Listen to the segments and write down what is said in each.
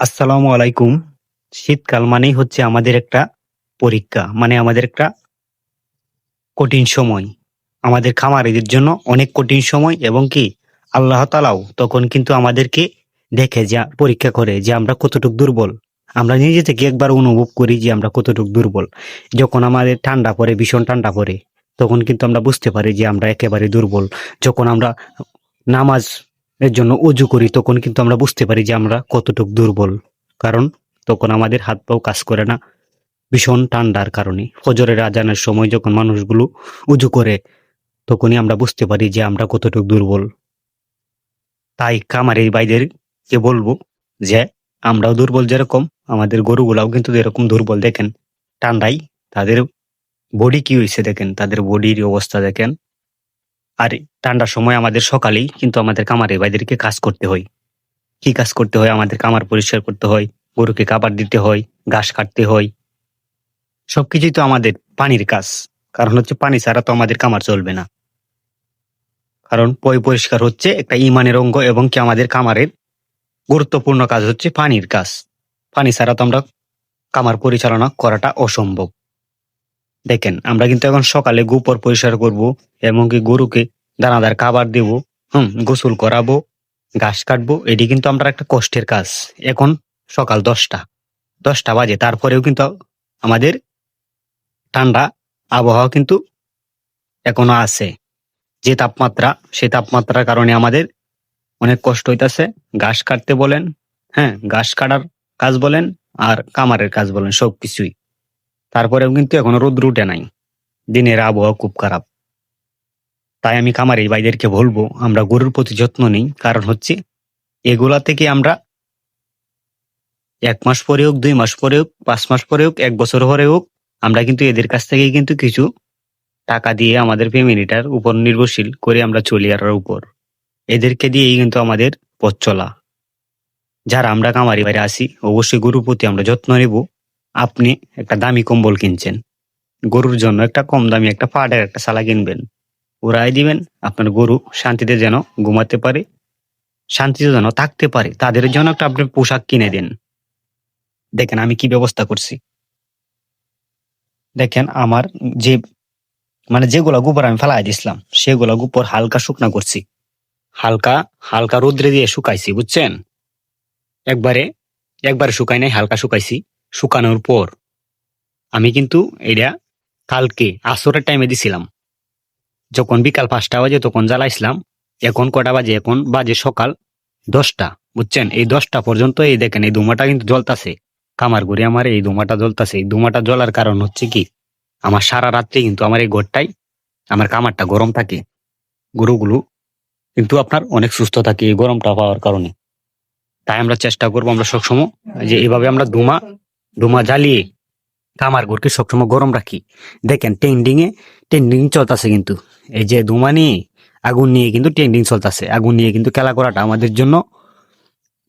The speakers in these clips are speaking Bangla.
আসসালামু আলাইকুম। শীতকাল মানেই হচ্ছে আমাদের একটা পরীক্ষা মানে আমাদের একটা কঠিন সময়। আমাদের খামারিদের জন্য অনেক কঠিন সময় এবং কি আল্লাহ তালাও তখন কিন্তু আমাদেরকে দেখে যে, পরীক্ষা করে যে আমরা কতটুকু দুর্বল। আমরা নিজে থেকে একবার অনুভব করি যে আমরা কতটুকু দুর্বল। যখন আমাদের ঠান্ডা পড়ে, ভীষণ ঠান্ডা পড়ে, তখন কিন্তু আমরা বুঝতে পারি যে আমরা একেবারে দুর্বল। যখন আমরা নামাজ এর জন্য অজু করি, তখন কিন্তু আমরা বুঝতে পারি যে আমরা কতটুকু দুর্বল। কারণ তখন আমাদের হাত পাও কাজ করে না, ভীষণ ঠান্ডার কারণে। ফজরের আজানের সময় যখন মানুষগুলো উজু করে, তখনই আমরা বুঝতে পারি যে আমরা কতটুকু দুর্বল। তাই কামারের ভাইদেরকে বলব যে, আমরাও দুর্বল যেরকম, আমাদের গরুগুলাও কিন্তু এরকম দুর্বল। দেখেন ঠান্ডাই তাদের বডি কি হয়েছে দেখেন, তাদের বডির অবস্থা দেখেন। আর ঠান্ডার সময় আমাদের সকালেই কিন্তু আমাদের কামারে ভাইদেরকে কাজ করতে হয়। কি কাজ করতে হয়? আমাদের কামার পরিষ্কার করতে হয়, গরুকে খাবার দিতে হয়, ঘাস কাটতে হয়। সবকিছুই তো আমাদের পানির কাজ। কারণ হচ্ছে পানি ছাড়া তো আমাদের কামার চলবে না। কারণ পয় পরিষ্কার হচ্ছে একটা ইমানের অঙ্গ এবং কি আমাদের কামারের গুরুত্বপূর্ণ কাজ হচ্ছে পানির কাজ। পানি ছাড়া তো আমরা কামার পরিচালনা করাটা অসম্ভব। দেখেন, আমরা কিন্তু এখন সকালে গোপর পরিষ্কার করব এবং কি গরুকে দানাদার খাবার দেব, হুম, গোসল করাবো, ঘাস কাটবো, এটি কিন্তু আমরা একটা কষ্টের কাজ। এখন সকাল দশটা দশটা বাজে, তারপরেও কিন্তু আমাদের ঠান্ডা আবহাওয়া কিন্তু এখনও আছে। যে তাপমাত্রা সেই তাপমাত্রার কারণে আমাদের অনেক কষ্ট হইতাছে। ঘাস কাটতে বলেন হ্যাঁ ঘাস কাটার কাজ বলেন, আর কামারের কাজ বলেন, সবকিছুই। তারপরেও কিন্তু এখনও রোদ্র উঠে নাই। দিনের আবহাওয়া খুব খারাপ। তাই আমি খামারি ভাইদেরকে বলব, আমরা গরুর প্রতি যত্ন নিই। কারণ হচ্ছে, এগুলা থেকে আমরা এক মাস পরে হোক, দুই মাস পরে হোক, পাঁচ মাস পরে হোক, এক বছর পরে হোক, আমরা কিন্তু এদের কাছ থেকে কিন্তু কিছু টাকা দিয়ে আমাদের ফ্যামিলিটার উপর নির্ভরশীল করে আমরা চলি আর উপর। এদেরকে দিয়েই কিন্তু আমাদের পথ চলা। যারা আমরা কামারি বাইরে আসি অবশ্যই গরুর প্রতি আমরা যত্ন নেব। আপনি একটা দামি কম্বল কিনছেন। গরুর জন্য একটা কম দামি একটা পাড়ের একটা সালা কিনবেন। ওরাই দিবেন, আপনার গরু শান্তিতে যেন ঘুমাতে পারে, শান্তিতে যেন থাকতে পারে, তাদের জন্য একটা আপনি পোশাক কিনে দেন। দেখেন আমি কি ব্যবস্থা করছি। দেখেন আমার যে মানে যেগুলা গোবর আমি ফেলাই দিছিলাম, সেগুলা গোবর হালকা শুকনা করছি। হালকা হালকা রোদ্রে দিয়ে শুকাইছি, বুঝছেন? একবারে একবারে শুকাই নাই, হালকা শুকাইছি। শুকানোর পর। আমি কিন্তু এটা কালকে আসরের টাইমে দিছিলাম। যখন বিকাল পাঁচটা বাজে তখন জ্বালাইছিলাম। এখন কটা বাজে? এখন বাজে সকাল দশটা, বুঝছেন? এই দশটা পর্যন্ত এই দেখেন, এই ধুমাটা কিন্তু জ্বলতাছে। কামার ঘুরে আমার এই ধুমাটা জ্বলতাছে। এই ধুমাটা জ্বলার কারণ হচ্ছে কি? আমার সারা রাত্রি কিন্তু আমার এই ঘরটাই, আমার কামারটা গরম থাকে। গরুগুলো কিন্তু আপনার অনেক সুস্থ থাকে এই গরমটা পাওয়ার কারণে। তাই আমরা চেষ্টা করব আমরা সবসময় যে এইভাবে আমরা ধুমা ধুমা জ্বালিয়ে কামার ঘরকে সবসময় গরম রাখি। দেখেন টেন্ডিং এ টেন্ডিং চলতেছে কিন্তু। এই যে ধুমা নিয়ে আগুন নিয়ে কিন্তু টেন্ডিং চলতেছে। আগুন নিয়ে কিন্তু খেলা করাটা আমাদের জন্য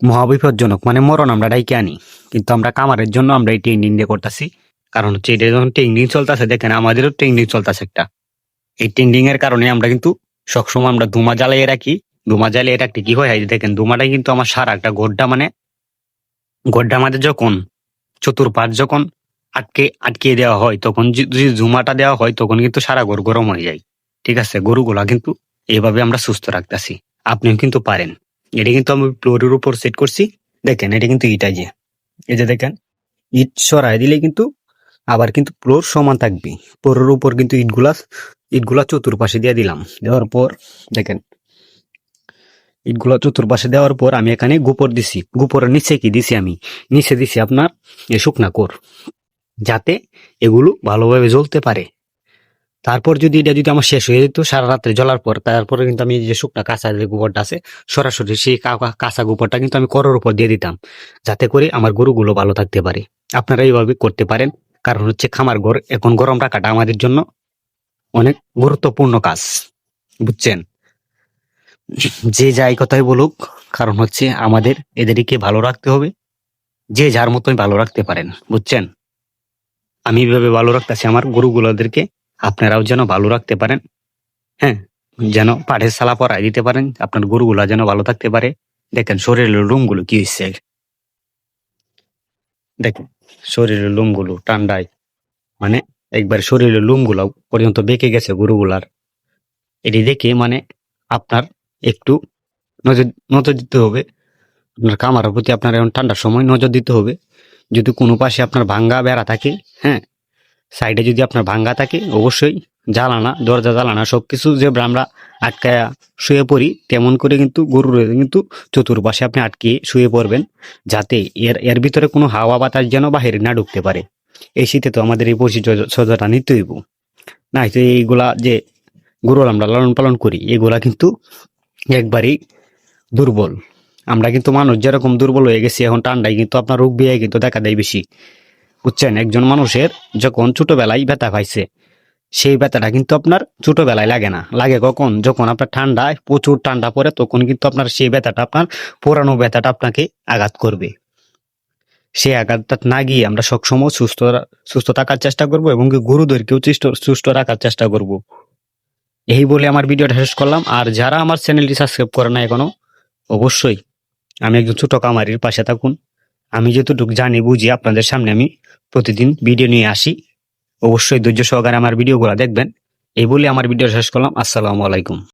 মহাবিপজ্জনক। মানে মরণ আমরা ডাইকে আনি। কিন্তু আমরা কামারের জন্য আমরা এই টেন্ডিং দিয়ে করতেছি। কারণ হচ্ছে এটা যখন টেন্ডিং চলতেছে, দেখেন, আমাদেরও টেন্ডিং চলতেছে একটা। এই টেন্ডিং এর কারণে আমরা কিন্তু সবসময় আমরা ধুমা জ্বালিয়ে রাখি। ধুমা জ্বালিয়ে রাখতে কি হয়? দেখেন ধুমাটা কিন্তু আমার সারা একটা গোড্ডা মানে গোড্ডা আমাদের যখন চতুর্পাশ যখন আটকে, আটকিয়ে দেওয়া হয়, তখন যদি ধুমাটা দেওয়া হয়, তখন কিন্তু সারা ঘর গরম হয়ে যায়। ঠিক আছে? গরুগুলা কিন্তু এইভাবে আমরা সুস্থ রাখতেছি। আপনিও কিন্তু পারেন। এটা কিন্তু আমি ফ্লোরের উপর সেট করছি। দেখেন, এটা কিন্তু ইটা যে এই যে দেখেন, ইট সরাই দিলে কিন্তু আবার কিন্তু ফ্লোর সমান থাকবে। ফ্লোরের উপর কিন্তু ইটগুলা ইটগুলা চতুর্পাশে দিয়ে দিলাম। দেওয়ার পর দেখেন ইটগুলা চতুর্পাশে দেওয়ার পর আমি এখানে গোপর দিছি। গোপরের নিচে কি দিছি আমি? নিচে দিছি আপনার এই শুকনা কোর, যাতে এগুলো ভালোভাবে জ্বলতে পারে। তারপর যদি এটা যদি আমার শেষ হয়ে যেত, সারা রাত্রে জ্বলার পর, তারপরে কিন্তু আমি যে শুকনা কাঁচা যে গোবরটা আছে, সরাসরি সেই কাঁচা গোবরটা কিন্তু আমি করোর উপর দিয়ে দিতাম, যাতে করে আমার গরুগুলো ভালো থাকতে পারে। আপনারা এইভাবে করতে পারেন, কারণ হচ্ছে খামার ঘর, এখন গরম রাখাটা আমাদের জন্য অনেক গুরুত্বপূর্ণ কাজ, বুঝছেন? যে যাই কথাই বলুক, কারণ হচ্ছে আমাদের এদেরকে ভালো রাখতে হবে। যে যার মতোই ভালো রাখতে পারেন, বুঝছেন? আমি এইভাবে ভালো রাখতেছি আমার গরুগুলোদেরকে, আপনারাও যেন ভালো রাখতে পারেন হ্যাঁ? যেন পাড়ের সালা পরাই দিতে পারেন, আপনার গরুগুলা যেন ভালো থাকতে পারে। দেখেন শরীরের রুমগুলো কি হচ্ছে দেখেন, শরীরের লোমগুলো ঠান্ডায় মানে একবার শরীরের লোমগুলো পর্যন্ত বেঁকে গেছে গরুগুলার। এটি দেখে মানে আপনার একটু নজর নজর দিতে হবে। আপনার কামারের প্রতি আপনার এখন ঠান্ডার সময়, নজর দিতে হবে। যদি কোনো পাশে আপনার ভাঙ্গা বেড়া থাকে হ্যাঁ সাইডে যদি আপনার ভাঙ্গা থাকে, অবশ্যই জ্বালানা, দরজা জ্বালানা সব কিছু যে আমরা আটকায়া শুয়ে পড়ি, তেমন করে কিন্তু গরুর কিন্তু চতুর্পাশে আপনি আটকে শুয়ে পড়বেন, যাতে এর এর ভিতরে কোনো হাওয়া বাতাস যেন বাহিরে না ঢুকতে পারে। এই শীতে তো আমাদের এই পরিচর্যাটা নিতে হইব না তো এইগুলা যে গরু আমরা লালন পালন করি, এগুলা কিন্তু একবারেই দুর্বল। আমরা কিন্তু মানুষ যেরকম দুর্বল হয়ে গেছি, এখন ঠান্ডায় কিন্তু আপনার রোগ বিয়ে কিন্তু দেখা দেয় বেশি। বুঝছেন? একজন মানুষের যখন ছোটোবেলায় ব্যথা পাইছে, সেই ব্যথাটা কিন্তু আপনার ছোটোবেলায় লাগে না। লাগে কখন? যখন আপনার ঠান্ডায়, প্রচুর ঠান্ডা পড়ে, তখন কিন্তু আপনার সেই ব্যথাটা, আপনার পুরানো ব্যথাটা আপনাকে আঘাত করবে। সেই আঘাতটা না গিয়ে আমরা সবসময় সুস্থ সুস্থ থাকার চেষ্টা করব এবং গরুদেরকেও সুস্থ রাখার চেষ্টা করব। এই বলে আমার ভিডিওটা শেষ করলাম। আর যারা আমার চ্যানেলটি সাবস্ক্রাইব করে না এখনও, অবশ্যই আমি একজন ছোট কামারির পাশে থাকুন। আমি যতটুকু জানি, বুঝি আপনাদের সামনে আমি প্রতিদিন ভিডিও নিয়ে আসি। অবশ্যই ধৈর্য সহকারে আমার ভিডিওগুলো দেখবেন। এই বলে আমার ভিডিও শেষ করলাম। আসসালামু আলাইকুম।